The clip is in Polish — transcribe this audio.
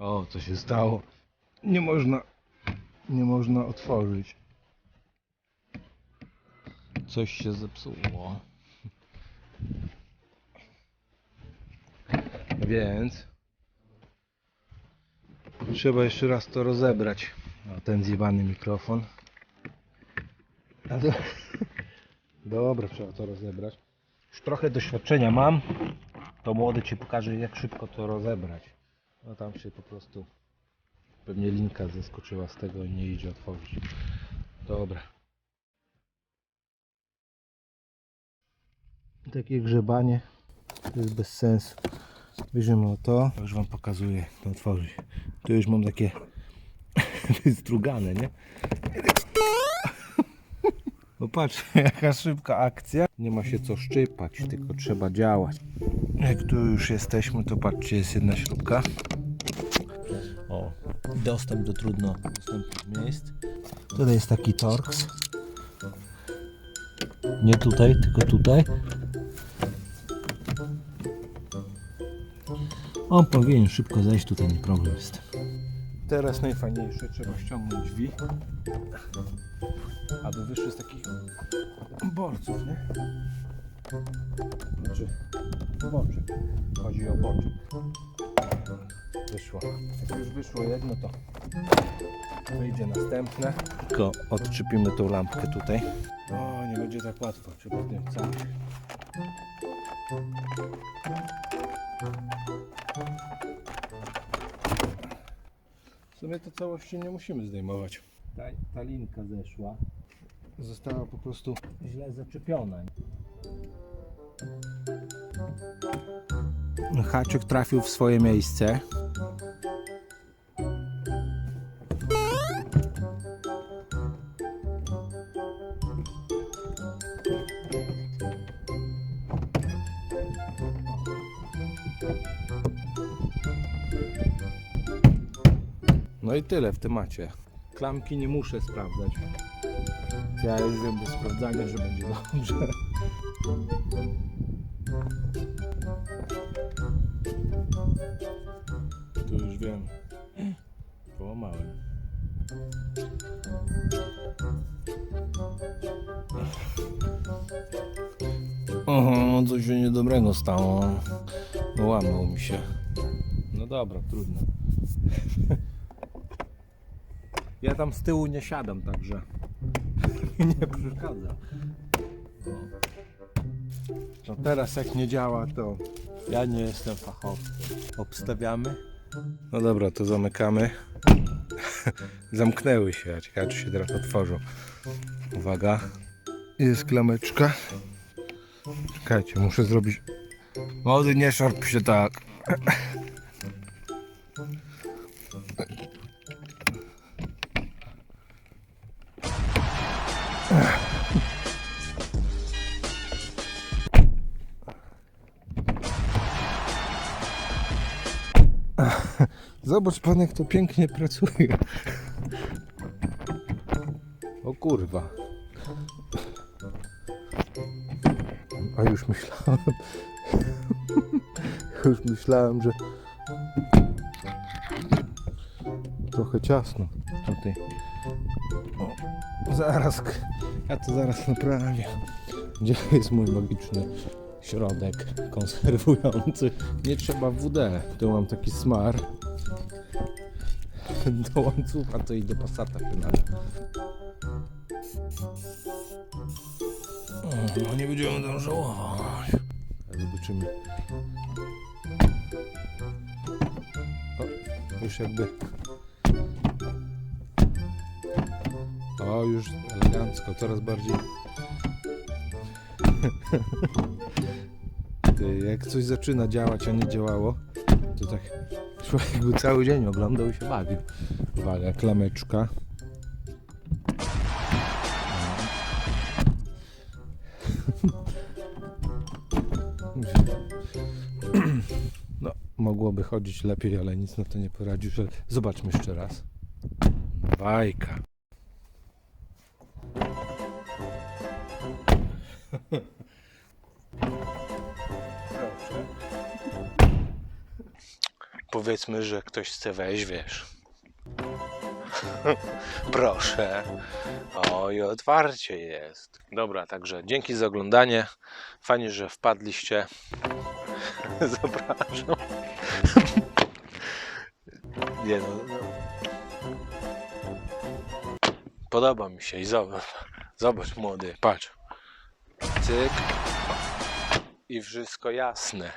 O, co się stało? Nie można, nie można otworzyć. Coś się zepsuło. Więc trzeba jeszcze raz to rozebrać. O, ten zjebany mikrofon. A to... Dobra, trzeba to rozebrać. Już trochę doświadczenia mam. To młody ci pokaże jak szybko to rozebrać. No tam się po prostu pewnie linka zeskoczyła z tego i nie idzie otworzyć. Dobra. Takie grzebanie to jest bez sensu. Bierzemy o to. Już wam pokazuję to otworzyć. Tu już mam takie wystrugane, nie? No patrz, jaka szybka akcja. Nie ma się co szczypać, tylko trzeba działać. Jak tu już jesteśmy, to patrzcie, jest jedna śrubka. Dostęp do trudno dostępnych miejsc. Tutaj jest taki torx. Nie tutaj, tylko tutaj. On powinien szybko zejść, tutaj nie problem jest. Teraz najfajniejsze, trzeba ściągnąć drzwi, aby wyszły z takich borców, nie? Znaczy, boczek. Chodzi o boczek. Wyszło. Jak już wyszło jedno, to wyjdzie następne. Tylko odczepimy tą lampkę tutaj. O, nie będzie tak łatwo, trzeba tym cały. W sumie to całości nie musimy zdejmować. Ta, ta linka zeszła. Została po prostu źle zaczepiona. Haczyk trafił w swoje miejsce. No i tyle w temacie. Klamki nie muszę sprawdzać. Ja już wiem bez sprawdzania, że będzie dobrze. Wiem. Połamałem. Oho, coś się niedobrego stało. Łamał mi się. No dobra, trudno. Ja tam z tyłu nie siadam, także nie przeszkadza. No teraz jak nie działa, to ja nie jestem fachowcem. Obstawiamy. No dobra, to zamykamy. Zamknęły się, a ciekawe czy się teraz otworzą. Uwaga. Jest klameczka. Czekajcie, muszę zrobić... Młody, nie szarp się tak. Zobacz pan jak to pięknie pracuje. O kurwa. A już myślałem. Już myślałem, że trochę ciasno tutaj. O, zaraz. Ja to zaraz naprawię. Gdzie jest mój magiczny środek konserwujący? Nie trzeba WD. Tu mam taki smar. Do łańcucha to i do pasata się nada. O, No nie będziemy tam żałować. Zobaczymy. O, już jakby. O, już elegancko, coraz bardziej. Ty, jak coś zaczyna działać, a nie działało, to tak człowiek cały dzień oglądał i się bawił. Uwaga, klameczka. No, mogłoby chodzić lepiej, ale nic na to nie poradzisz. ale Zobaczmy jeszcze raz. Bajka. Powiedzmy, że ktoś chce wejść, wiesz. Proszę. Oj, otwarcie jest. Dobra, także dzięki za oglądanie. Fajnie, że wpadliście. Zapraszam. Nie no. Podoba mi się i zobacz. Zobacz młody, patrz. Cyk. I wszystko jasne.